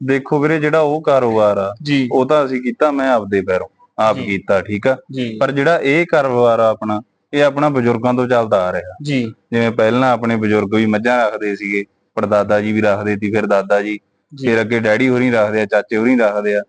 ਦੇਖੋ ਵੀਰੇ ਜਿਹੜਾ ਉਹ ਕਾਰੋਬਾਰ ਆ ਉਹ ਤਾਂ ਅਸੀਂ ਕੀਤਾ ਮੈਂ ਆਪਦੇ ਪੈਰੋਂ। ਆਪ। ਕੀਤਾ ਠੀਕ ਆ? ਪਰ ਜਿਹੜਾ ਇਹ ਕਾਰੋਬਾਰ ਆ ਆਪਣਾ ਇਹ ਆਪਣਾ ਬਜ਼ੁਰਗਾਂ ਤੋਂ ਚੱਲਦਾ ਆ ਰਿਹਾ। ਜੀ। ਜਿਵੇਂ ਪਹਿਲਾਂ ਆਪਣੇ ਬਜ਼ੁਰਗ ਵੀ ਮੱਝਾਂ ਰੱਖਦੇ ਸੀਗੇ ਪੜਦਾਦਾ ਜੀ ਵੀ ਰੱਖਦੇ ਸੀ ਫਿਰ ਦਾਦਾ ਜੀ ਫਿਰ ਅੱਗੇ ਡੈਡੀ ਹੋਰੀ ਰੱਖਦੇ ਆ ਚਾਚੇ ਹੋਰੀ ਰੱਖਦੇ ਆ।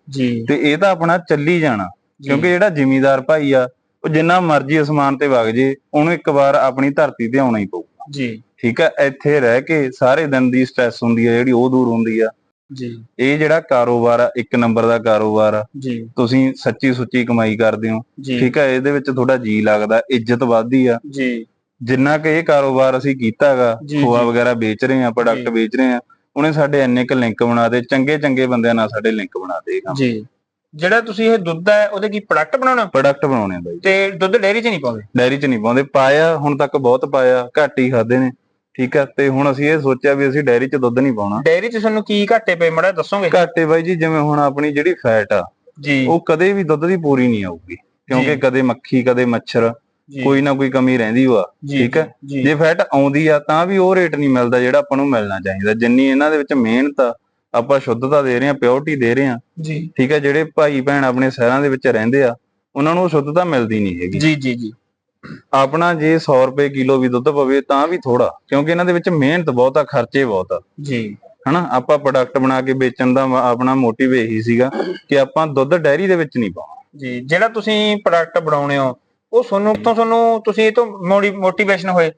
ਤੇ ਇਹ ਤਾਂ ਆਪਣਾ ਚੱਲੀ ਜਾਣਾ। ਕਿਉਂਕਿ ਜਿਹੜਾ ਜ਼ਿਮੀਂਦਾਰ ਭਾਈ ਆ ਉਹ ਜਿੰਨਾ ਮਰਜ਼ੀ ਅਸਮਾਨ ਤੇ ਵਗ ਜੇ ਉਹਨੂੰ ਇੱਕ ਵਾਰ ਆਪਣੀ ਧਰਤੀ ਤੇ ਆਉਣਾ ਹੀ ਪਊ ਜੀ। ਠੀਕ ਆ? ਇੱਥੇ ਰਹਿ ਕੇ ਸਾਰੇ ਦਿਨ ਦੀ ਸਟ੍ਰੈਸ ਹੁੰਦੀ ਆ ਜਿਹੜੀ ਉਹ ਦੂਰ ਹੁੰਦੀ ਆ। ਜੀ। ਇਹ ਜਿਹੜਾ ਕਾਰੋਬਾਰ ਆ ਇੱਕ ਨੰਬਰ ਦਾ ਕਾਰੋਬਾਰ ਆ। ਜੀ। ਤੁਸੀਂ ਸੱਚੀ ਸੁੱਚੀ ਕਮਾਈ ਕਰਦੇ ਹੋ। ਠੀਕ ਆ ਇਹਦੇ ਵਿੱਚ ਤੁਹਾਡਾ ਜੀ ਲੱਗਦਾ ਇੱਜ਼ਤ ਵੱਧਦੀ ਆ। ਜੀ। ਜਿੰਨਾ ਕਿ ਇਹ ਕਾਰੋਬਾਰ ਅਸੀਂ ਕੀਤਾ ਹੈਗਾ ਜੀ, ਖੋਆ। ਵਗੈਰਾ ਵੇਚ ਰਹੇ ਆ ਪ੍ਰੋਡਕਟ। ਵੇਚ ਰਹੇ ਆ ਉਹਨੇ ਸਾਡੇ ਇੰਨੇ ਕ ਲਿੰਕ ਬਣਾ ਦੇ ਚੰਗੇ ਚੰਗੇ ਬੰਦਿਆਂ ਨਾਲ ਸਾਡੇ ਲਿੰਕ ਬਣਾ ਦੇ ਜੀ। ਜਿਹੜਾ ਤੁਸੀਂ ਇਹ ਦੁੱਧ ਹੈ ਉਹਦੇ ਕੀ ਪ੍ਰੋਡਕਟ ਬਣਾਉਣਾ? ਪ੍ਰੋਡਕਟ ਬਣਾਉਣੇ ਆ ਬਾਈ। ਤੇ ਦੁੱਧ ਡੇਅਰੀ 'ਚ ਨਹੀਂ ਪਾਉਂਦੇ? ਡੈਰੀ ਚ ਨਹੀਂ ਪਾਉਂਦੇ ਪਾਇਆ ਹੁਣ ਤੱਕ ਬਹੁਤ ਪਾਇਆ ਘੱਟ ਹੀ ਖਾਦੇ ਨੇ। ਠੀਕ ਆ ਤੇ ਹੁਣ ਅਸੀਂ ਇਹ ਸੋਚਿਆ ਵੀ ਅਸੀਂ ਡੈਰੀ ਚ ਦੁੱਧ ਨਹੀਂ ਪਾਉਣਾ। ਡੇਅਰੀ 'ਚ ਤੁਹਾਨੂੰ ਕੀ ਘਾਟੇ ਪਏ ਮੜਾ ਦੱਸੋਗੇ? ਘਾਟੇ ਬਾਈ ਜੀ ਜਿਵੇਂ ਹੁਣ ਆਪਣੀ ਜਿਹੜੀ ਫੈਟ ਆ ਜੀ। ਉਹ ਕਦੇ ਵੀ ਦੁੱਧ ਦੀ ਪੂਰੀ ਨਹੀਂ ਆਊਗੀ ਕਿਉਂਕਿ। ਕਦੇ ਮੱਖੀ ਕਦੇ ਮੱਛਰ ਕੋਈ ਨਾ ਕੋਈ ਕਮੀ ਰਹਿੰਦੀ ਜੀ, ਠੀਕ ਹੈ। ਜੀ ਫੈਟ ਆਉਂਦੀ ਆ ਤਾਂ ਵੀ ਉਹ ਰੇਟ ਨਹੀਂ ਮਿਲਦਾ ਜਿਹੜਾ ਆਪਾਂ ਨੂੰ ਮਿਲਣਾ ਚਾਹੀਦਾ। ਜਿੰਨੀ ਇਹਨਾਂ ਦੇ ਵਿੱਚ ਮਿਹਨਤ ਆ ਆਪਾਂ ਸ਼ੁੱਧਤਾ ਦੇ ਰਹੇ ਆ ਪਿਓਰਟੀ ਦੇ ਰਹੇ ਆ ਜੀ। ਠੀਕ ਹੈ ਜਿਹੜੇ ਭਾਈ ਭੈਣ ਆਪਣੇ ਸ਼ਹਿਰਾਂ ਦੇ ਵਿੱਚ ਰਹਿੰਦੇ ਆ ਉਹਨਾਂ ਨੂੰ ਸ਼ੁੱਧਤਾ ਮਿਲਦੀ ਨਹੀਂ ਹੈਗੀ। ਜੀ ਜੀ ਜੀ। ਆਪਣਾ ਜੇ 100 ਰੁਪਏ ਕਿਲੋ ਵੀ ਦੁੱਧ ਪਵੇ ਤਾਂ ਵੀ ਥੋੜਾ ਕਿਉਂਕਿ ਇਹਨਾਂ ਦੇ ਵਿੱਚ ਮਿਹਨਤ ਬਹੁਤ ਆ ਖਰਚੇ ਬਹੁਤ ਆ। ਜੀ। ਹਨਾ? ਆਪਾਂ ਪ੍ਰੋਡਕਟ ਬਣਾ ਕੇ ਵੇਚਣ ਦਾ ਆਪਣਾ ਮੋਟਿਵ ਇਹੀ ਸੀਗਾ ਕਿ ਆਪਾਂ ਦੁੱਧ ਡੈਰੀ ਦੇ ਵਿੱਚ ਨਹੀਂ ਪਾਉਣਾ। ਜੀ ਜਿਹੜਾ ਤੁਸੀਂ ਪ੍ਰੋਡਕਟ ਬਣਾਉਣੇ ਹੋ ਉਹ ਤੁਹਾਨੂੰ ਤੋਂ ਤੁਹਾਨੂੰ ਤੁਸੀਂ ਇਹ ਤੋਂ ਮੋਟੀਵੇਸ਼ਨ ਹੋਏ।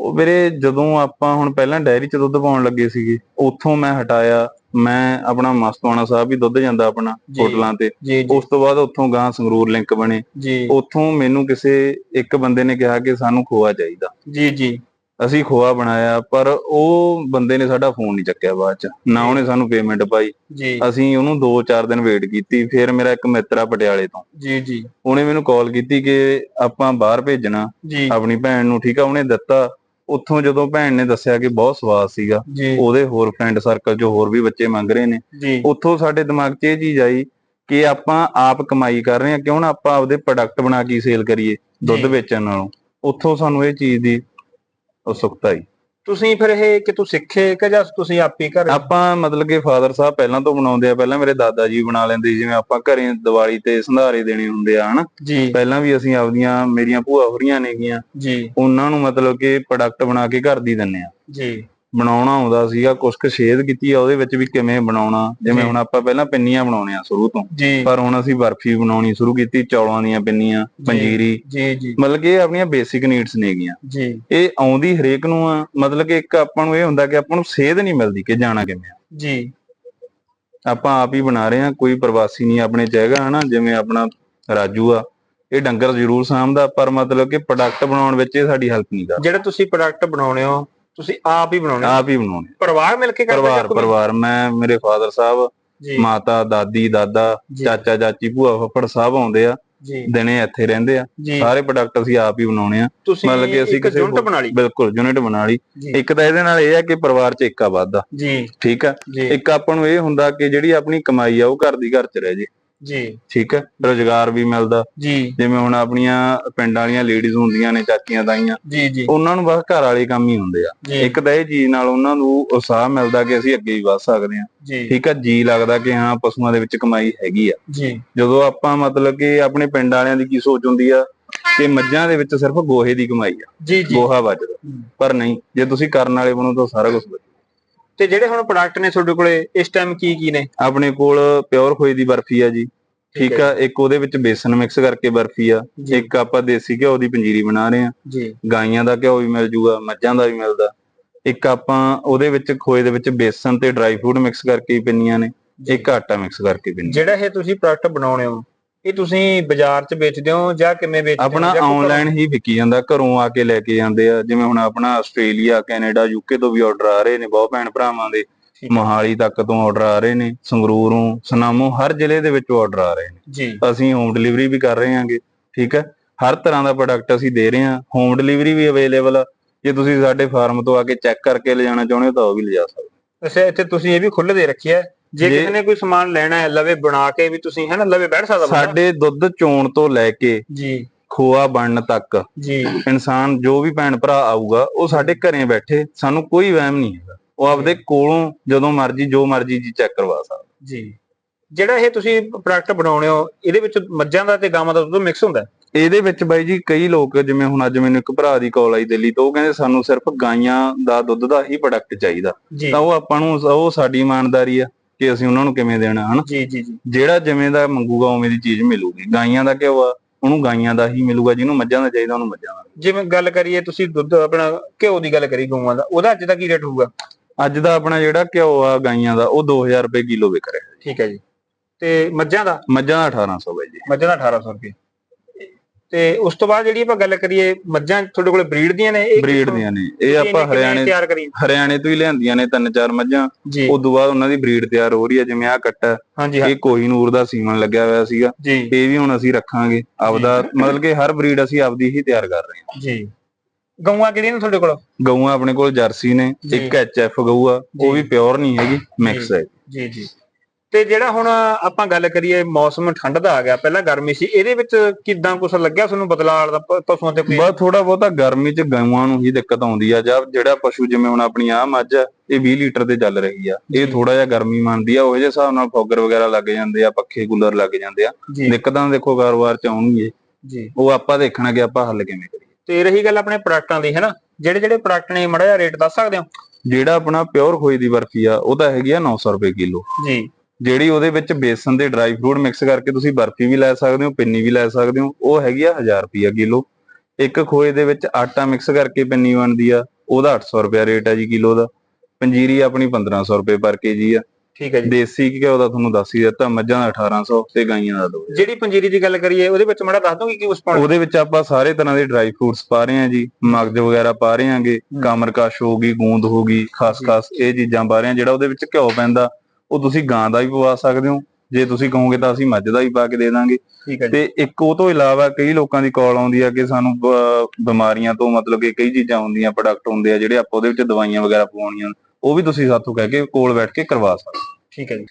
ਉਹ ਵੀਰੇ ਜਦੋਂ ਆਪਾਂ ਹੁਣ ਪਹਿਲਾਂ ਡੈਰੀ 'ਚ ਦੁੱਧ ਪਾਉਣ ਲੱਗੇ ਸੀਗੇ ਉੱਥੋਂ ਮੈਂ ਹਟਾਇਆ ਮੈਂ ਆਪਣਾ ਮਸਤਵਾਣਾ ਸਾਹਿਬ ਵੀ ਦੁੱਧ ਜਾਂਦਾ ਆਪਣਾ। ਹੋਟਲਾਂ ਤੇ। ਉਸ ਤੋਂ ਬਾਅਦ ਉੱਥੋਂ ਗਾਂ ਸੰਗਰੂਰ ਲਿੰਕ ਬਣੇ। ਉੱਥੋਂ ਮੈਨੂੰ ਕਿਸੇ ਇੱਕ ਬੰਦੇ ਨੇ ਕਿਹਾ ਕਿ ਸਾਨੂੰ ਖੋਆ ਚਾਹੀਦਾ। ਜੀ ਜੀ। ਅਸੀਂ ਖੋਆ ਬਣਾਇਆ ਪਰ ਉਹ ਬੰਦੇ ਨੇ ਸਾਡਾ ਫੋਨ ਨਹੀਂ ਚੱਕਿਆ ਬਾਅਦ ਚ। ਨਾ ਉਹਨੇ ਸਾਨੂੰ ਪੇਮੈਂਟ ਪਾਈ। ਅਸੀਂ ਉਹਨੂੰ 2-4 ਦਿਨ ਵੇਟ ਕੀਤੀ ਫਿਰ ਮੇਰਾ ਇੱਕ ਮਿੱਤਰ ਆ ਪਟਿਆਲੇ ਤੋਂ। ਜੀ ਜੀ। ਉਹਨੇ ਮੈਨੂੰ ਕਾਲ ਕੀਤੀ ਕਿ ਆਪਾਂ ਬਾਹਰ ਭੇਜਣਾ ਆਪਣੀ ਭੈਣ ਨੂੰ ਠੀਕ ਆ ਉਹਨੇ ਦਿੱਤਾ। ਉੱਥੋਂ ਜਦੋਂ ਭੈਣ ਨੇ ਦੱਸਿਆ ਕਿ ਬਹੁਤ ਸਵਾਦ ਸੀਗਾ ਉਹਦੇ ਹੋਰ ਫਰੈਂਡ ਸਰਕਲ 'ਚ ਹੋਰ ਵੀ ਬੱਚੇ ਮੰਗ ਰਹੇ ਨੇ। ਉੱਥੋਂ ਸਾਡੇ ਦਿਮਾਗ 'ਚ ਇਹ ਚੀਜ਼ ਆਈ ਕਿ ਆਪਾਂ ਆਪ ਕਮਾਈ ਕਰ ਰਹੇ ਹਾਂ ਕਿਉਂ ਨਾ ਆਪਾਂ ਆਪਦੇ ਪ੍ਰੋਡਕਟ ਬਣਾ ਕੇ ਸੇਲ ਕਰੀਏ ਦੁੱਧ। ਵੇਚਣ ਨਾਲੋਂ। ਉੱਥੋਂ ਸਾਨੂੰ ਇਹ ਚੀਜ਼ ਦੀ ਉਤਸੁਕਤਾ ਆਈ। ਤੁਸੀਂ ਫਿਰ ਇਹ ਕਿਤੋਂ ਸਿੱਖੇ ਕਿ ਜਾਂ ਤੁਸੀਂ ਆਪ ਹੀ ਘਰ? ਆਪਾਂ ਮਤਲਬ ਕਿ ਫਾਦਰ ਸਾਹਿਬ ਪਹਿਲਾਂ ਤੋਂ ਬਣਾਉਂਦੇ ਆ ਪਹਿਲਾਂ ਮੇਰੇ ਦਾਦਾ ਜੀ ਬਣਾ ਲੈਂਦੇ ਸੀ, ਜਿਵੇਂ ਆਪਾਂ ਘਰੇ ਦੀਵਾਲੀ ਤੇ ਸੰਧਾਰੇ ਦੇਣੇ ਹੁੰਦੇ ਆ ਹਨਾ? ਜੀ। ਪਹਿਲਾਂ ਵੀ ਅਸੀਂ ਆਪਦੀਆਂ ਮੇਰੀਆਂ ਭੂਆ ਹੋਰੀਆਂ ਨੇਗੀਆਂ। ਜੀ। ਉਹਨਾਂ ਨੂੰ ਮਤਲਬ ਕਿ ਪ੍ਰੋਡਕਟ ਬਣਾ ਕੇ ਘਰ ਦੀ ਦਿੰਨੇ ਆ। ਜੀ। ਬਣਾਉਣਾ ਆਉਂਦਾ ਸੀਗਾ ਕੁਛ ਕੁ ਛੇਦ ਕੀਤੀ ਆ ਉਹਦੇ ਵਿੱਚ ਵੀ ਕਿਵੇਂ ਬਣਾਉਣਾ? ਜਿਵੇਂ। ਹੁਣ ਆਪਾਂ ਪਹਿਲਾਂ ਪਿੰਨੀਆਂ ਬਣਾਉਣੇ ਆ ਸ਼ੁਰੂ ਤੋਂ ਪਰ ਹੁਣ ਅਸੀਂ ਬਰਫੀ ਬਣਾਉਣੀ ਸ਼ੁਰੂ ਕੀਤੀ ਚੌਲਾਂ ਦੀਆਂ ਪਿੰਨੀਆਂ ਪੰਜੀਰੀ। ਜੀ ਜੀ। ਮਤਲਬ ਕਿ ਇਹ ਆਪਣੀਆਂ ਬੇਸਿਕ ਨੀਡਸ ਨੇਗੀਆਂ। ਜੀ। ਇਹ ਆਉਂਦੀ ਹਰੇਕ ਨੂੰ ਆ ਮਤਲਬ ਕਿ ਇੱਕ ਆਪਾਂ ਨੂੰ ਇਹ ਹੁੰਦਾ ਕਿ ਆਪਾਂ ਨੂੰ ਸੇਧ ਨਹੀਂ ਮਿਲਦੀ ਕਿ ਜਾਣਾ ਕਿਵੇਂ ਆ। ਜੀ। ਆਪਾਂ ਆਪ ਹੀ ਬਣਾ ਰਹੇ ਆ ਕੋਈ ਪ੍ਰਵਾਸੀ ਨਹੀਂ ਆਪਣੇ ਹੈਗਾ ਹਨਾ? ਜਿਵੇਂ ਆਪਣਾ ਰਾਜੂ ਆ ਇਹ ਡੰਗਰ ਜ਼ਰੂਰ ਸਾਂਭਦਾ ਪਰ ਮਤਲਬ ਕਿ ਪ੍ਰੋਡਕਟ ਬਣਾਉਣ ਵਿੱਚ ਇਹ ਸਾਡੀ ਹੈਲਪ ਨਹੀਂ ਕਰਦਾ। ਜਿਹੜੇ ਤੁਸੀਂ ਪ੍ਰੋਡਕਟ ਬਣਾਉਣੇ ਹੋ ਤੁਸੀਂ ਆਪ ਹੀ ਬਣਾਉਣੇ ਆਪ ਹੀ ਬਣਾਉਣੇ। ਪਰਿਵਾਰ ਮਿਲ ਕੇ ਕਰਦੇ ਪਰਿਵਾਰ? ਪਰਿਵਾਰ। ਮੈਂ ਮੇਰੇ ਫਾਦਰ ਸਾਹਿਬ ਮਾਤਾ ਦਾਦੀ ਦਾਦਾ ਚਾਚਾ ਚਾਚੀ ਭੂਆ ਫੱਫੜ ਸਭ ਆਉਂਦੇ ਆ। ਦਿਨੇ ਇੱਥੇ ਰਹਿੰਦੇ ਆ। ਸਾਰੇ ਪ੍ਰੋਡਕਟ ਅਸੀਂ ਆਪ ਹੀ ਬਣਾਉਣੇ ਆ। ਮਤਲਬ ਕਿ ਅਸੀਂ ਕਿਸੇ ਯੂਨਿਟ ਬਣਾ ਲਈ। ਬਿਲਕੁਲ ਯੂਨਿਟ ਬਣਾ ਲਈ। ਇੱਕ ਤਾਂ ਇਹਦੇ ਨਾਲ ਇਹ ਹੈ ਕਿ ਪਰਿਵਾਰ 'ਚ ਏਕਾ ਵੱਧਦਾ। ਜੀ। ਠੀਕ ਆ? ਇੱਕ ਆਪਾਂ ਨੂੰ ਇਹ ਹੁੰਦਾ ਕਿ ਜਿਹੜੀ ਆਪਣੀ ਕਮਾਈ ਆ ਉਹ ਘਰ ਦੀ ਘਰ 'ਚ ਰਹਿ ਜੇ। ਜੀ। ਠੀਕ ਹੈ ਰੋਜ਼ਗਾਰ ਵੀ ਮਿਲਦਾ। ਜੀ। ਜਿਵੇਂ ਹੁਣ ਆਪਣੀਆਂ ਪਿੰਡਾਂ ਵਾਲੀਆਂ ਲੇਡੀਜ਼ ਹੁੰਦੀਆਂ ਨੇ ਚਾਚੀਆਂ ਤਾਈਆਂ। ਜੀ ਜੀ। ਉਹਨਾਂ ਨੂੰ ਬਸ ਘਰ ਵਾਲੇ ਕੰਮ ਹੀ ਹੁੰਦੇ ਆ। ਜੀ। ਇੱਕ ਤਾਂ ਇਹ ਚੀਜ਼ ਨਾਲ ਉਹਨਾਂ ਨੂੰ ਉਤਸ਼ਾਹ ਮਿਲਦਾ ਕਿ ਅਸੀਂ ਅੱਗੇ ਵੀ ਵਧ ਸਕਦੇ ਹਾਂ। ਜੀ। ਠੀਕ ਆ ਜੀ ਲੱਗਦਾ ਕਿ ਹਾਂ ਪਸ਼ੂਆਂ ਦੇ ਵਿੱਚ ਕਮਾਈ ਹੈਗੀ ਆ। ਜੀ। ਜਦੋਂ ਆਪਾਂ ਮਤਲਬ ਕਿ ਆਪਣੇ ਪਿੰਡ ਵਾਲਿਆਂ ਦੀ ਕੀ ਸੋਚ ਹੁੰਦੀ ਆ ਕਿ ਮੱਝਾਂ ਦੇ ਵਿੱਚ ਸਿਰਫ ਗੋਹੇ ਦੀ ਕਮਾਈ ਆ। ਜੀ ਜੀ। ਗੋਹਾ ਹਮ। ਪਰ ਨਹੀਂ ਜੇ ਤੁਸੀਂ ਕਰਨ ਵਾਲੇ ਬਣੋ ਤਾਂ ਸਾਰਾ ਕੁਝ ਤੇ ਜਿਹੜੇ ਹੁਣ ਪ੍ਰੋਡਕਟ ਨੇ ਤੁਹਾਡੇ ਕੋਲੇ ਇਸ ਟਾਈਮ ਕੀ ਕੀ ਨੇ? ਆਪਣੇ ਕੋਲ ਪਿਓਰ ਖੋਏ ਦੀ ਬਰਫੀ ਆ ਜੀ। ਠੀਕ। ਆ ਇੱਕ ਉਹਦੇ ਵਿੱਚ ਬੇਸਨ ਮਿਕਸ ਕਰਕੇ ਬਰਫੀ ਆ। ਇੱਕ ਆਪਾਂ ਦੇਸੀ ਘਿਓ ਦੀ ਪੰਜੀਰੀ ਬਣਾ ਰਹੇ ਆ। ਜੀ। ਗਾਈਆਂ ਦਾ ਘਿਓ ਵੀ ਮਿਲ ਜੂਗਾ ਮੱਝਾਂ ਦਾ ਵੀ ਮਿਲਦਾ। ਇੱਕ ਆਪਾਂ ਉਹਦੇ ਵਿੱਚ ਖੋਏ ਦੇ ਵਿੱਚ ਬੇਸਨ ਤੇ ਡਰਾਈ ਫਰੂਟ ਮਿਕਸ ਕਰਕੇ ਪਿੰਨੀਆਂ ਨੇ। ਇੱਕ ਆਟਾ ਮਿਕਸ ਕਰਕੇ ਪਿੰਨੀ ਜਿਹੜਾ ਇਹ ਤੁਸੀਂ ਪ੍ਰੋਡਕਟ ਬਣਾਉਣੇ ਹੋ ਇਹ ਤੁਸੀਂ ਬਾਜ਼ਾਰ 'ਚ ਵੇਚਦੇ ਹੋ ਜਾਂ ਕਿਵੇਂ ਵੇਚਦੇ ਹੋ ਆਪਣਾ ਜਾਂ ਕੋਈ ਆਨਲਾਈਨ ਹੀ ਵਿਕੀ ਜਾਂਦਾ ਘਰੋਂ ਆ ਕੇ ਲੈ ਕੇ ਜਾਂਦੇ ਆ। ਜਿਵੇਂ ਹੁਣ ਆਪਣਾ ਆਸਟ੍ਰੇਲੀਆ ਕੈਨੇਡਾ ਯੂਕੇ ਤੋਂ ਵੀ ਆਰਡਰ ਆ ਰਹੇ ਨੇ ਬਹੁਤ ਭੈਣ ਭਰਾਵਾਂ ਦੇ। ਠੀਕ ਹੈ। ਮੋਹਾਲੀ ਤੱਕ ਤੋਂ ਆਰਡਰ ਆ ਰਹੇ ਨੇ ਸੰਗਰੂਰੋਂ ਸੁਨਾਮੋਂ ਹਰ ਜ਼ਿਲ੍ਹੇ ਦੇ ਵਿੱਚੋਂ ਆਰਡਰ ਆ ਰਹੇ ਨੇ। ਜੀ। ਅਸੀਂ ਹੋਮ ਡਿਲੀਵਰੀ ਵੀ ਕਰ ਰਹੇ ਹਾਂਗੇ ਠੀਕ ਹੈ? ਹਰ ਤਰ੍ਹਾਂ ਦਾ ਪ੍ਰੋਡਕਟ ਅਸੀਂ ਦੇ ਰਹੇ ਹਾਂ। ਹੋਮ ਡਿਲੀਵਰੀ ਵੀ ਅਵੇਲੇਬਲ ਆ। ਜੇ ਤੁਸੀਂ ਸਾਡੇ ਫਾਰਮ ਤੋਂ ਆ ਕੇ ਚੈੱਕ ਕਰਕੇ ਲਿਜਾਣਾ ਚਾਹੁੰਦੇ ਹੋ ਤਾਂ ਉਹ ਵੀ ਲਿਜਾ ਸਕਦੇ ਹੋ। ਅੱਛਾ ਇੱਥੇ ਤੁਸੀਂ ਇਹ ਵੀ ਖੁੱਲ੍ਹ ਦੇ ਰੱਖਿਆ ਹੈ। ਜੇ ਕਿਸੇ ਨੇ ਕੋਈ ਸਮਾਨ ਲੈਣਾ ਹੈ ਲਵੇ ਬਣਾ ਕੇ ਵੀ ਤੁਸੀਂ ਹੈ ਨਾ ਲਵੇ ਬੈਠ ਸਕਦਾ। ਸਾਡੇ ਦੁੱਧ ਚੋਣ ਤੋਂ ਲੈ ਕੇ ਜੀ। ਖੋਆ ਬਣਨ ਤੱਕ ਜੀ। ਇਨਸਾਨ ਜੋ ਵੀ ਭੈਣ ਭਰਾ ਆਊਗਾ ਉਹ ਸਾਡੇ ਘਰੇ ਬੈਠੇ ਸਾਨੂੰ ਕੋਈ ਵਹਿਮ ਨਹੀਂ ਹੈਗਾ। ਉਹ ਆਪਦੇ ਕੋਲੋਂ ਜਦੋਂ ਮਰਜ਼ੀ ਜੋ ਮਰਜ਼ੀ ਜੀ ਚੈੱਕ ਕਰਵਾ ਸਕਦਾ। ਜੀ। ਜਿਹੜਾ ਇਹ ਤੁਸੀਂ ਪ੍ਰੋਡਕਟ ਬਣਾਉਣੇ ਹੋ ਇਹਦੇ ਵਿੱਚ ਮੱਝਾਂ ਦਾ ਤੇ ਗਾਵਾਂ ਦਾ ਦੁੱਧ ਮਿਕਸ ਹੁੰਦਾ? ਇਹਦੇ ਵਿੱਚ ਬਾਈ ਜੀ ਕਈ ਲੋਕ ਜਿਵੇਂ ਹੁਣ ਅੱਜ ਮੈਨੂੰ ਇੱਕ ਭਰਾ ਦੀ ਕਾਲ ਆਈ ਦਿੱਲੀ ਤੋਂ ਉਹ ਕਹਿੰਦੇ ਸਾਨੂੰ ਸਿਰਫ ਗਾਈਆਂ ਦਾ ਦੁੱਧ ਦਾ ਹੀ ਪ੍ਰੋਡਕਟ ਚਾਹੀਦਾ। ਤਾਂ ਉਹ ਆਪਾਂ ਨੂੰ ਉਹ ਸਾਡੀ ਇਮਾਨਦਾਰੀ ਆ। ਕਿ ਅਸੀਂ ਉਹਨਾਂ ਨੂੰ ਕਿਵੇਂ ਦੇਣਾ ਹਨਾ? ਜੀ ਜੀ ਜੀ। ਜਿਹੜਾ ਜਿਵੇਂ ਦਾ ਮੰਗੂਗਾ ਉਵੇਂ ਦੀ ਚੀਜ਼ ਮਿਲੂਗੀ। ਗਾਈਆਂ ਦਾ ਘਿਓ ਆ ਉਹਨੂੰ ਗਾਈਆਂ ਦਾ ਹੀ ਮਿਲੂਗਾ ਜਿਹਨੂੰ ਮੱਝਾਂ ਦਾ ਚਾਹੀਦਾ ਉਹਨੂੰ ਮੱਝਾਂ ਦਾ। ਜਿਵੇਂ ਗੱਲ ਕਰੀਏ ਤੁਸੀਂ ਦੁੱਧ ਆਪਣਾ ਘਿਓ ਦੀ ਗੱਲ ਕਰੀ ਗਊਆਂ ਦਾ ਉਹਦਾ ਅੱਜ ਦਾ ਕੀ ਰੇਟ ਹੋਊਗਾ? ਅੱਜ ਦਾ ਆਪਣਾ ਜਿਹੜਾ ਘਿਓ ਆ ਗਾਈਆਂ ਦਾ ਉਹ 2000 ਰੁਪਏ ਕਿਲੋ ਵਿਕ ਰਿਹਾ ਠੀਕ ਹੈ ਜੀ। ਤੇ ਮੱਝਾਂ ਦਾ? ਮੱਝਾਂ ਦਾ 1800 ਬਾਈ ਜੀ। ਮੱਝਾਂ ਦਾ 1800 ਰੁਪਏ। ਤੇ ਉਸ ਤੋਂ ਬਾਅਦ ਜਿਹੜੀ ਆਪਾਂ ਗੱਲ ਕਰੀਏ ਮੱਝਾਂ ਤੁਹਾਡੇ ਕੋਲ ਬਰੀਡ ਦੀਆਂ ਨੇ ਇਹ ਬਰੀਡ ਦੀਆਂ ਨੇ। ਇਹ ਆਪਾਂ ਹਰਿਆਣੇ ਹਰਿਆਣੇ ਤੋਂ ਹੀ ਲਿਆਂਦੀਆਂ ਨੇ ਤਿੰਨ ਚਾਰ ਮੱਝਾਂ। ਉਸ ਤੋਂ ਬਾਅਦ ਉਹਨਾਂ ਦੀ ਬਰੀਡ ਤਿਆਰ ਹੋ ਰਹੀ ਹੈ ਜਿਵੇਂ ਆ ਕੱਟਾ ਇਹ ਕੋਹੀਨੂਰ ਦਾ ਸੀਮਨ ਲੱਗਿਆ ਹੋਇਆ ਸੀਗਾ। ਇਹ ਵੀ ਹੁਣ ਅਸੀਂ ਰੱਖਾਂਗੇ। ਆਪਦਾ ਮਤਲਬ ਕਿ ਹਰ ਬਰੀਡ ਅਸੀਂ ਆਪਦੀ ਹੀ ਤਿਆਰ ਕਰ ਰਹੇ ਹਾਂ। ਜੀ। ਗਊਆਂ ਕਿਹੜੀਆਂ ਨੇ ਤੁਹਾਡੇ ਕੋਲ? ਗਊਆਂ ਆਪਣੇ ਕੋਲ ਜਰਸੀ ਨੇ। ਇੱਕ ਐਚਐਫ ਗਊ ਆ ਜੀ। ਉਹ ਵੀ ਪਿਓਰ ਨਹੀਂ ਹੈਗੀ ਮਿਕਸ ਹੈ। ਜੀ ਜੀ। ਤੇ ਜਿਹੜਾ ਹੁਣ ਆਪਾਂ ਗੱਲ ਕਰੀਏ ਮੌਸਮ ਠੰਡ ਦਾ ਆ ਗਿਆ ਪਹਿਲਾਂ ਗਰਮੀ ਸੀ ਇਹਦੇ ਵਿੱਚ ਕਿਦਾਂ ਕੁਛ ਲੱਗਿਆ ਤੁਹਾਨੂੰ ਬਦਲਾਅ ਦਾ ਪਸ਼ੂਆਂ ਤੇ ਕੋਈ? ਬਸ ਥੋੜਾ ਬਹੁਤਾ ਗਰਮੀ ਚ ਗਊਆਂ ਨੂੰ ਹੀ ਦਿੱਕਤ ਆਉਂਦੀ ਆ ਜਾਂ ਜਿਹੜਾ ਪਸ਼ੂ ਜਿਵੇਂ ਹੁਣ ਆਪਣੀ ਆ ਮੱਝ ਇਹ 20 ਲੀਟਰ ਤੇ ਚੱਲ ਰਹੀ ਆ। ਇਹ। ਥੋੜਾ ਜਿਹਾ ਗਰਮੀ ਮੰਨਦੀ ਆ ਉਹ ਜਿਹੇ ਹਿਸਾਬ ਨਾਲ ਫੋਗਰ ਵਗੈਰਾ ਲੱਗ ਜਾਂਦੇ ਆ ਪੱਖੇ ਕੂਲਰ ਲੱਗ ਜਾਂਦੇ ਆ। ਦਿੱਕਤਾਂ ਦੇਖੋ ਕਾਰੋਬਾਰ ਚ ਆਉਣਗੀਆਂ। ਜੀ। ਉਹ ਆਪਾਂ ਦੇਖਣਾ ਕਿ ਆਪਾਂ ਹੱਲ ਕਿਵੇਂ ਕਰੀਏ। ਤੇ ਰਹੀ ਗੱਲ ਆਪਣੇ ਪ੍ਰੋਡਕਟਾਂ ਦੀ ਹੈਨਾ? ਜਿਹੜੇ ਜਿਹੜੇ ਪ੍ਰੋਡਕਟ ਨੇ ਮੜਾ ਜਿਹਾ ਰੇਟ ਦੱਸ ਸਕਦੇ ਹੋ? ਜਿਹੜਾ ਆਪਣਾ ਪਿਓਰ ਖੋਏ ਦੀ ਬਰਫੀ ਆ ਉਹ ਤਾਂ ਹੈਗੀ ਆ 900 ਰੁਪਏ ਕਿਲੋ। ਜੀ। ਜਿਹੜੀ ਉਹਦੇ ਵਿੱਚ ਬੇਸਨ ਦੇ ਡਰਾਈ ਫਰੂਟ ਮਿਕਸ ਕਰਕੇ ਤੁਸੀਂ ਬਰਫੀ ਵੀ ਲੈ ਸਕਦੇ ਹੋ ਪਿੰਨੀ ਵੀ ਲੈ ਸਕਦੇ ਹੋ ਉਹ ਹੈਗੀ ਆ 1000 ਰੁਪਿਆ ਕਿਲੋ। ਇੱਕ ਖੋਏ ਦੇ ਵਿੱਚ ਆਟਾ ਮਿਕਸ ਕਰਕੇ ਪਿੰਨੀ ਬਣਦੀ ਆ ਉਹਦਾ 800 ਰੁਪਿਆ ਰੇਟ ਆ ਜੀ ਕਿਲੋ ਦਾ। ਪੰਜੀਰੀ ਆਪਣੀ 1500 ਰੁਪਏ ਪਰ ਕੇਜੀ ਆ। ਠੀਕ ਹੈ ਜੀ। ਦੇਸੀ ਘਿਓ ਦਾ ਤੁਹਾਨੂੰ ਦੱਸ ਹੀ ਦਿੱਤਾ ਮੱਝਾਂ ਦਾ 1800 ਤੇ ਗਾਈਆਂ ਦਾ 2000 ਜਿਹੜੀ ਪੰਜੀਰੀ ਦੀ ਗੱਲ ਕਰੀਏ ਉਹਦੇ ਵਿੱਚ ਮੜਾ ਦੱਸ ਦੋਗੇ ਕਿ ਉਸ ਪਾਉਣਾ ਉਹਦੇ ਵਿੱਚ ਆਪਾਂ ਸਾਰੇ ਤਰ੍ਹਾਂ ਦੇ ਡਰਾਈ ਫਰੂਟਸ ਪਾ ਰਹੇ ਹਾਂ ਜੀ ਮਗਜ ਵਗੈਰਾ ਪਾ ਰਹੇ ਹਾਂਗੇ ਕਮਰਕਸ਼ ਹੋ ਗਈ ਗੂੰਦ ਹੋ ਗਈ ਖਸਖਸ ਇਹ ਚੀਜ਼ਾਂ ਪਾ ਰਹੇ ਹਾਂ ਜਿਹੜਾ ਉਹਦੇ ਵਿੱਚ ਘਿਓ ਪੈਂਦਾ ਉਹ ਤੁਸੀਂ ਗਾਂ ਦਾ ਵੀ ਪਵਾ ਸਕਦੇ ਹੋ। ਜੇ ਤੁਸੀਂ ਕਹੋਗੇ ਤਾਂ ਅਸੀਂ ਮੱਝ ਦਾ ਵੀ ਪਾ ਕੇ ਦੇ ਦਾਂਗੇ। ਠੀਕ ਹੈ ਜੀ। ਤੇ ਇੱਕ ਉਹ ਤੋਂ ਇਲਾਵਾ ਕਈ ਲੋਕਾਂ ਦੀ ਕਾਲ ਆਉਂਦੀ ਆ ਕਿ ਸਾਨੂੰ ਬਿਮਾਰੀਆਂ ਤੋਂ ਮਤਲਬ ਕਿ ਕਈ ਚੀਜ਼ਾਂ ਹੁੰਦੀਆਂ ਪ੍ਰੋਡਕਟ ਹੁੰਦੇ ਆ ਜਿਹੜੇ ਆਪਾਂ ਉਹਦੇ ਵਿੱਚ ਦਵਾਈਆਂ ਵਗੈਰਾ ਪਵਾਉਣੀਆਂ। ਉਹ ਵੀ ਤੁਸੀਂ ਸਾਥੋਂ ਕਹਿ ਕੇ ਕੋਲ ਬੈਠ ਕੇ ਕਰਵਾ ਸਕਦੇ ਹੋ। ਠੀਕ ਹੈ ਜੀ।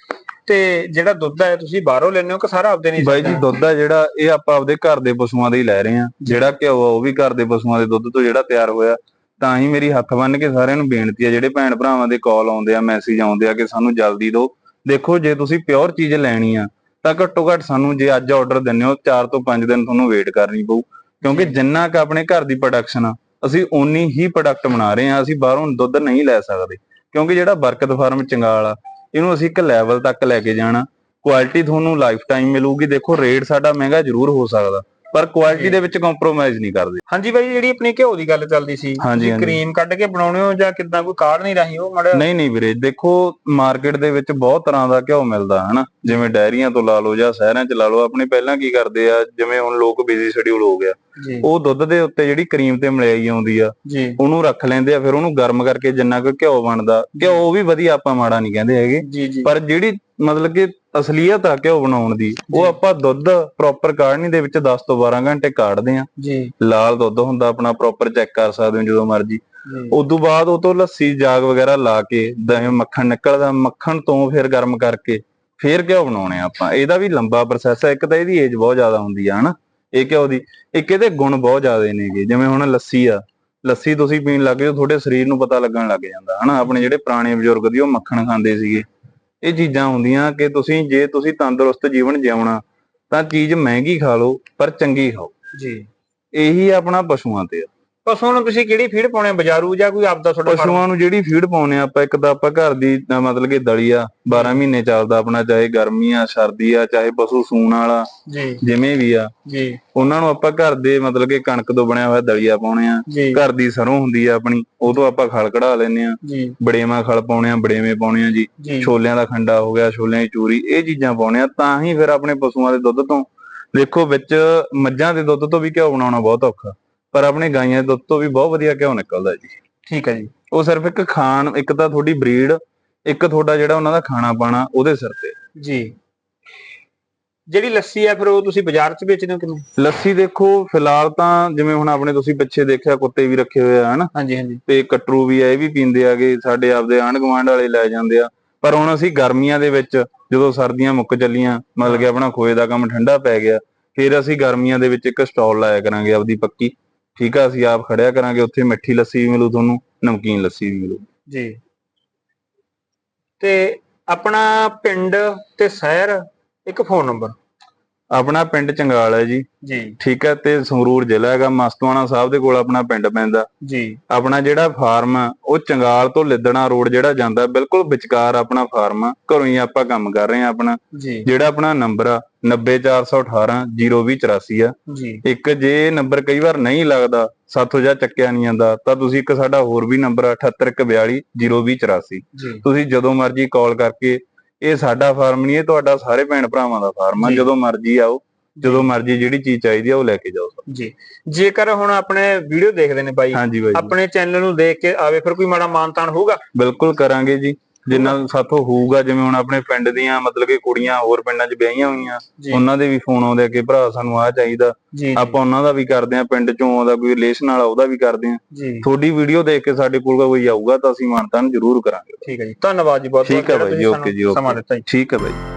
ਤੇ ਜਿਹੜਾ ਦੁੱਧ ਹੈ ਤੁਸੀਂ ਬਾਹਰੋਂ ਲੈਂਦੇ ਹੋ ਕਿ ਸਾਰਾ ਆਪਦੇ ਨਹੀਂ ਬਾਈ ਜੀ ਦੁੱਧ ਆ ਜਿਹੜਾ ਇਹ ਆਪਾਂ ਆਪਦੇ ਘਰ ਦੇ ਪਸ਼ੂਆਂ ਦੇ ਹੀ ਲੈ ਰਹੇ ਆ ਜਿਹੜਾ ਘਿਓ ਆ ਉਹ ਵੀ ਘਰ ਦੇ ਪਸ਼ੂਆਂ ਦੇ ਦੁੱਧ ਤੋਂ ਜਿਹੜਾ ਤਿਆਰ ਹੋਇਆ। ਤਾਂ ਹੀ ਮੇਰੀ ਹੱਥ ਬੰਨ ਕੇ ਸਾਰਿਆਂ ਨੂੰ ਬੇਨਤੀ ਆ ਜਿਹੜੇ ਭੈਣ ਭਰਾਵਾਂ ਦੇ ਕਾਲ ਆਉਂਦੇ ਆ ਮੈਸੇਜ ਆਉਂਦੇ ਆ ਕਿ ਸਾਨੂੰ ਜਲਦੀ ਦਿਓ ਦੇਖੋ ਜੇ ਤੁਸੀਂ ਪਿਓਰ ਚੀਜ਼ ਲੈਣੀ ਆ ਤਾਂ ਘੱਟੋ ਘੱਟ ਸਾਨੂੰ ਜੇ ਅੱਜ ਆਰਡਰ ਦਿੰਨੇ ਹੋ 4 ਤੋਂ 5 ਦਿਨ ਤੁਹਾਨੂੰ ਵੇਟ ਕਰਨੀ ਪਊ। ਕਿਉਂਕਿ ਜਿੰਨਾ ਕ ਆਪਣੇ ਘਰ ਦੀ ਪ੍ਰੋਡਕਸ਼ਨ ਆ ਅਸੀਂ ਓਨੀ ਹੀ ਪ੍ਰੋਡਕਟ ਬਣਾ ਰਹੇ ਆ ਅਸੀਂ ਬਾਹਰੋਂ ਦੁੱਧ ਨਹੀਂ ਲੈ ਸਕਦੇ। ਕਿਉਂਕਿ ਜਿਹੜਾ ਬਰਕਤ ਫਾਰਮ ਚੰਗਾਲ ਆ ਇਹਨੂੰ ਅਸੀਂ ਇੱਕ ਲੈਵਲ ਤੱਕ ਲੈ ਕੇ ਜਾਣਾ। ਕੁਆਲਿਟੀ ਤੁਹਾਨੂੰ ਲਾਈਫ ਟਾਈਮ ਮਿਲੂਗੀ। ਦੇਖੋ ਰੇਟ ਸਾਡਾ ਮਹਿੰਗਾ ਜ਼ਰੂਰ ਹੋ ਸਕਦਾ। ਪਰ ਕੁਆਲਿਟੀ ਦੇ ਵਿੱਚ ਕੰਪਰੋਮਾਈਜ਼ ਨਹੀਂ ਕਰਦੇ। ਹਾਂਜੀ ਬਾਈ ਜਿਹੜੀ ਆਪਣੀ ਘਿਓ ਦੀ ਗੱਲ ਚੱਲਦੀ ਸੀ ਤੁਸੀਂ। ਕਰੀਮ ਕੱਢ ਕੇ ਬਣਾਉਣੇ ਹੋ ਜਾਂ ਕਿੱਦਾਂ? ਕੋਈ ਕਾਰਡ ਨਹੀਂ ਰਾਹੀਂ ਉਹ ਮੜਾ? ਨਹੀਂ ਨਹੀਂ ਵੀਰੇ ਦੇਖੋ ਮਾਰਕੀਟ ਦੇ ਵਿੱਚ ਬਹੁਤ ਤਰ੍ਹਾਂ ਦਾ ਘਿਓ ਮਿਲਦਾ ਹਨਾ? ਜਿਵੇਂ ਡੈਰੀਆਂ ਤੋਂ ਲਾ ਲਓ ਜਾਂ ਸ਼ਹਿਰਾਂ 'ਚ ਲਾ ਲਓ ਆਪਣੇ ਪਹਿਲਾਂ ਕੀ ਕਰਦੇ ਆ ਜਿਵੇਂ ਹੁਣ ਲੋਕ ਬਿਜ਼ੀ ਸ਼ਡਿਊਲ ਹੋ ਗਿਆ ਉਹ ਦੁੱਧ ਦੇ ਉੱਤੇ ਜਿਹੜੀ ਕਰੀਮ ਤੇ ਮਲਾਈ ਆਉਂਦੀ ਆ ਉਹਨੂੰ ਰੱਖ ਲੈਂਦੇ ਆ ਫਿਰ ਉਹਨੂੰ ਗਰਮ ਕਰਕੇ ਜਿੰਨਾ ਕੁ ਘਿਓ ਬਣਦਾ ਘਿਓ ਵੀ ਵਧੀਆ ਆਪਾਂ ਮਾੜਾ ਨਹੀਂ ਕਹਿੰਦੇ ਹੈਗੇ। ਪਰ ਜਿਹੜੀ ਮਤਲਬ ਕਿ ਅਸਲੀਅਤ ਆ ਘਿਓ ਬਣਾਉਣ ਦੀ। ਉਹ। ਆਪਾਂ ਦੁੱਧ ਪ੍ਰੋਪਰ ਕਾੜਨੀ ਦੇ ਵਿੱਚ 10 ਤੋਂ 12 ਘੰਟੇ ਕਾੜਦੇ ਆ ਜੀ। ਲਾਲ ਦੁੱਧ ਹੁੰਦਾ ਆਪਣਾ ਪ੍ਰੋਪਰ ਚੈੱਕ ਕਰ ਸਕਦੇ ਹੋ ਜਦੋਂ ਮਰਜ਼ੀ। ਉਸ ਤੋਂ ਬਾਅਦ ਉਹ ਤੋਂ ਲੱਸੀ ਜਾਗ ਵਗੈਰਾ ਲਾ ਕੇ ਦਹੀਂ ਮੱਖਣ ਨਿਕਲਦਾ ਮੱਖਣ ਤੋਂ ਫਿਰ ਗਰਮ ਕਰਕੇ ਫਿਰ ਘਿਓ ਬਣਾਉਣੇ ਆ ਆਪਾਂ। ਇਹਦਾ ਵੀ ਲੰਬਾ ਪ੍ਰੋਸੈਸ ਹੈ ਇੱਕ ਤਾਂ ਇਹਦੀ ਏਜ ਬਹੁਤ ਜ਼ਿਆਦਾ ਹੁੰਦੀ ਆ ਹਨਾ? ਇਹ ਘਿਓ ਦੀ ਇੱਕ ਇਹਦੇ ਗੁਣ ਬਹੁਤ ਜ਼ਿਆਦੇ ਨੇਗੇ ਜਿਵੇਂ ਹੁਣ ਲੱਸੀ ਆ ਲੱਸੀ ਤੁਸੀਂ ਪੀਣ ਲੱਗ ਜਾਓ ਤੁਹਾਡੇ ਸਰੀਰ ਨੂੰ ਪਤਾ ਲੱਗਣ ਲੱਗ ਜਾਂਦਾ ਹਨਾ? ਆਪਣੇ ਜਿਹੜੇ ਪੁਰਾਣੇ ਬਜ਼ੁਰਗ ਦੀ ਉਹ ਮੱਖਣ ਖਾਂਦੇ ਸੀਗੇ। ਇਹ ਚੀਜ਼ਾਂ ਹੁੰਦੀਆਂ ਕਿ ਤੁਸੀਂ ਜੇ ਤੁਸੀਂ ਤੰਦਰੁਸਤ ਜੀਵਨ ਜਿਉਣਾ ਤਾਂ ਚੀਜ਼ ਮਹਿੰਗੀ ਖਾ ਲਓ ਪਰ ਚੰਗੀ ਖਾਓ। ਜੀ। ਇਹੀ ਆਪਣਾ ਪਸ਼ੂਆਂ ਤੇ ਆ। ਪਸ਼ੂਆਂ ਨੂੰ ਤੁਸੀਂ ਕਿਹੜੀ ਫੀਡ ਪਾਉਣੇ ਆ ਬਾਜ਼ਾਰੂ ਜਾਂ ਕੋਈ ਆਪਦਾ ਤੁਹਾਡਾ? ਪਸ਼ੂਆਂ ਨੂੰ ਜਿਹੜੀ ਫੀਡ ਪਾਉਨੇ ਆ ਆਪਾਂ ਇੱਕ ਤਾਂ ਆਪਾਂ ਘਰ ਦੀ ਅਹ ਮਤਲਬ ਕਿ ਦਲੀ ਆ 12 ਮਹੀਨੇ ਚੱਲਦਾ ਆਪਣਾ ਚਾਹੇ ਗਰਮੀ ਆ ਸਰਦੀ ਆ ਚਾਹੇ ਪਸ਼ੂ ਸੂਣ ਵਾਲਾ ਜੀ। ਜਿਵੇਂ ਵੀ ਆ। ਜੀ। ਉਹਨਾਂ ਨੂੰ ਆਪਾਂ ਘਰ ਦੇ ਮਤਲਬ ਕਿ ਕਣਕ ਤੋਂ ਬਣਿਆ ਹੋਇਆ ਦਲੀਆ ਪਾਉਣੇ ਆ। ਜੀ। ਘਰ ਦੀ ਸਰੋਂ ਹੁੰਦੀ ਆ ਆਪਣੀ ਉਹ ਤੋਂ ਆਪਾਂ ਖਲ ਕਢਾ ਲੈਨੇ ਆ। ਜੀ। ਬੜੇਵਾ ਖਲ ਪਾਉਣੇ ਆ ਬੜੇਵੇਂ ਪਾਉਣੇ ਆ ਜੀ। ਜੀ। ਛੋਲਿਆਂ ਦਾ ਖੰਡਾ ਹੋ ਗਿਆ ਛੋਲਿਆਂ ਦੀ ਚੂਰੀ ਇਹ ਚੀਜ਼ਾਂ ਪਾਉਣੇ ਆ ਤਾਂ ਹੀ ਫਿਰ ਆਪਣੇ ਪਸ਼ੂਆਂ ਦੇ ਦੁੱਧ ਤੋਂ। ਦੇਖੋ ਵਿੱਚ ਮੱਝਾਂ ਦੇ ਦੁੱਧ ਤੋਂ ਵੀ ਘਿਓ ਬਣਾਉਣਾ ਬਹੁਤ ਔਖਾ। ਪਰ ਆਪਣੇ ਗਾਈਆਂ ਦੇ ਦੁੱਧ ਤੋਂ ਵੀ ਬਹੁਤ ਵਧੀਆ ਘਿਓ ਨਿਕਲਦਾ ਜੀ। ਠੀਕ ਹੈ ਜੀ। ਉਹ ਸਿਰਫ ਇੱਕ ਖਾਣ ਇੱਕ ਤਾਂ ਤੁਹਾਡੀ ਬਰੀਡ ਇੱਕ ਤੁਹਾਡਾ ਜਿਹੜਾ ਉਹਨਾਂ ਦਾ ਖਾਣਾ ਪਾਣਾ ਉਹਦੇ ਸਿਰ ਤੇ। ਜੀ। ਜਿਹੜੀ ਲੱਸੀ ਆ ਫਿਰ ਉਹ ਤੁਸੀਂ ਬਾਜ਼ਾਰ 'ਚ ਵੇਚਦੇ ਹੋ ਕਿਵੇਂ ਲੱਸੀ ਦੇਖੋ ਫਿਲਹਾਲ ਤਾਂ ਜਿਵੇਂ ਹੁਣ ਆਪਣੇ ਤੁਸੀਂ ਪਿੱਛੇ ਦੇਖਿਆ ਕੁੱਤੇ ਵੀ ਰੱਖੇ ਹੋਏ ਆ ਹਨਾ? ਹਾਂਜੀ ਹਾਂਜੀ। ਤੇ ਕਟਰੂ ਵੀ ਆ ਇਹ ਵੀ ਪੀਂਦੇ ਆਗੇ ਸਾਡੇ ਆਪਦੇ ਆਂਢ ਗੁਆਂਢ ਵਾਲੇ ਲੈ ਜਾਂਦੇ ਆ। ਪਰ ਹੁਣ ਅਸੀਂ ਗਰਮੀਆਂ ਦੇ ਵਿੱਚ ਜਦੋਂ ਸਰਦੀਆਂ ਮੁੱਕ ਚੱਲੀਆਂ ਮਤਲਬ ਕਿ ਆਪਣਾ ਖੋਏ ਦਾ ਕੰਮ ਠੰਡਾ ਪੈ ਗਿਆ ਫਿਰ ਅਸੀਂ ਗਰਮੀਆਂ ਦੇ ਵਿੱਚ ਇੱਕ ਸਟਾਲ ਲਾਇਆ ਕਰਾਂਗੇ ਆਪਦੀ ਪੱਕੀ। ਠੀਕ ਆ, ਅਸੀਂ ਆਪ ਖੜਿਆ ਕਰਾਂਗੇ, ਉੱਥੇ ਮਿੱਠੀ ਲੱਸੀ ਵੀ ਮਿਲੂ ਤੁਹਾਨੂੰ, ਨਮਕੀਨ ਲੱਸੀ ਵੀ ਮਿਲੂ। ਜੀ। ਤੇ ਆਪਣਾ ਪਿੰਡ ਤੇ ਸ਼ਹਿਰ, ਇੱਕ ਫੋਨ ਨੰਬਰ ਆਪਣਾ ਪਿੰਡ ਚੰਗਾਲ ਹੈ ਜੀ। ਜੀ। ਠੀਕ ਹੈ ਤੇ ਸੰਗਰੂਰ ਜ਼ਿਲ੍ਹਾ ਹੈਗਾ ਮਸਤਵਾਣਾ ਸਾਹਿਬ ਦੇ ਕੋਲ ਆਪਣਾ ਪਿੰਡ ਪੈਂਦਾ। ਜੀ। ਆਪਣਾ ਜਿਹੜਾ ਫਾਰਮ ਆ ਉਹ ਚੰਗਾਲ ਤੋਂ ਲਿੱਦਣਾ ਰੋਡ ਜਿਹੜਾ ਜਾਂਦਾ ਬਿਲਕੁਲ ਵਿਚਕਾਰ ਆਪਣਾ ਫਾਰਮ ਆ ਘਰੋਂ ਹੀ ਆਪਾਂ ਕੰਮ ਕਰ ਰਹੇ ਆ ਆਪਣਾ। ਜੀ। ਜਿਹੜਾ ਆਪਣਾ ਨੰਬਰ ਆ 90418 0284 ਆ। ਜੀ। ਇੱਕ ਜੇ ਨੰਬਰ ਕਈ ਵਾਰ ਨਹੀਂ ਲੱਗਦਾ ਸਾਥੋਂ ਜਾਂ ਚੱਕਿਆ ਨਹੀਂ ਜਾਂਦਾ ਤਾਂ ਤੁਸੀਂ ਇੱਕ ਸਾਡਾ ਹੋਰ ਵੀ ਨੰਬਰ ਆ 7842 0284 ਜੀ। ਤੁਸੀਂ ਜਦੋਂ ਮਰਜ਼ੀ ਕਾਲ ਕਰਕੇ ਇਹ ਸਾਡਾ ਫਾਰਮ ਨਹੀਂ ਇਹ ਤੁਹਾਡਾ ਸਾਰੇ ਭੈਣ ਭਰਾਵਾਂ ਦਾ ਫਾਰਮ ਆ। ਜਦੋਂ ਮਰਜ਼ੀ ਆਓ ਜਦੋਂ ਮਰਜ਼ੀ ਜਿਹੜੀ ਚੀਜ਼ ਚਾਹੀਦੀ ਆ ਉਹ ਲੈ ਕੇ ਜਾਓ ਜੀ। ਜੇਕਰ ਹੁਣ ਆਪਣੇ ਵੀਡੀਓ ਦੇਖਦੇ ਨੇ ਬਾਈ। ਆਪਣੇ ਚੈਨਲ ਨੂੰ ਦੇਖ ਕੇ ਆਵੇ ਫਿਰ ਕੋਈ ਮਾੜਾ ਮਾਨਤਾਨ ਹੋਊਗਾ? ਬਿਲਕੁਲ ਕਰਾਂਗੇ ਜੀ। ਜਿੰਨਾ ਸਾਥੋਂ ਹੋਊਗਾ ਜਿਵੇਂ ਹੁਣ ਆਪਣੇ ਪਿੰਡ ਦੀਆਂ ਮਤਲਬ ਕਿ ਕੁੜੀਆਂ ਹੋਰ ਪਿੰਡਾਂ 'ਚ ਵਿਆਹੀਆਂ ਹੋਈਆਂ ਉਹਨਾਂ ਦੇ ਵੀ ਫੋਨ ਆਉਂਦੇ ਆ ਕਿ ਭਰਾ ਸਾਨੂੰ ਆਹ ਚਾਹੀਦਾ। ਆਪਾਂ ਉਹਨਾਂ ਦਾ ਵੀ ਕਰਦੇ ਆ ਪਿੰਡ 'ਚੋਂ ਆਉਂਦਾ ਕੋਈ ਰਿਲੇਸ਼ਨ ਵਾਲਾ ਉਹਦਾ ਵੀ ਕਰਦੇ ਆ ਤੁਹਾਡੀ ਵੀਡੀਓ ਦੇਖ ਕੇ ਸਾਡੇ ਕੋਲ ਕੋਈ ਆਊਗਾ ਤਾਂ ਅਸੀਂ ਮਾਨਤਾਨ ਜ਼ਰੂਰ ਕਰਾਂਗੇ। ਠੀਕ ਹੈ ਜੀ। ਧੰਨਵਾਦ ਜੀ ਬਹੁਤ ਠੀਕ ਹੈ ਬਹੁਤ ਬਾਈ ਜੀ, ਓਕੇ ਜੀ, ਓਕੇ। ਠੀਕ ਹੈ ਬਾਈ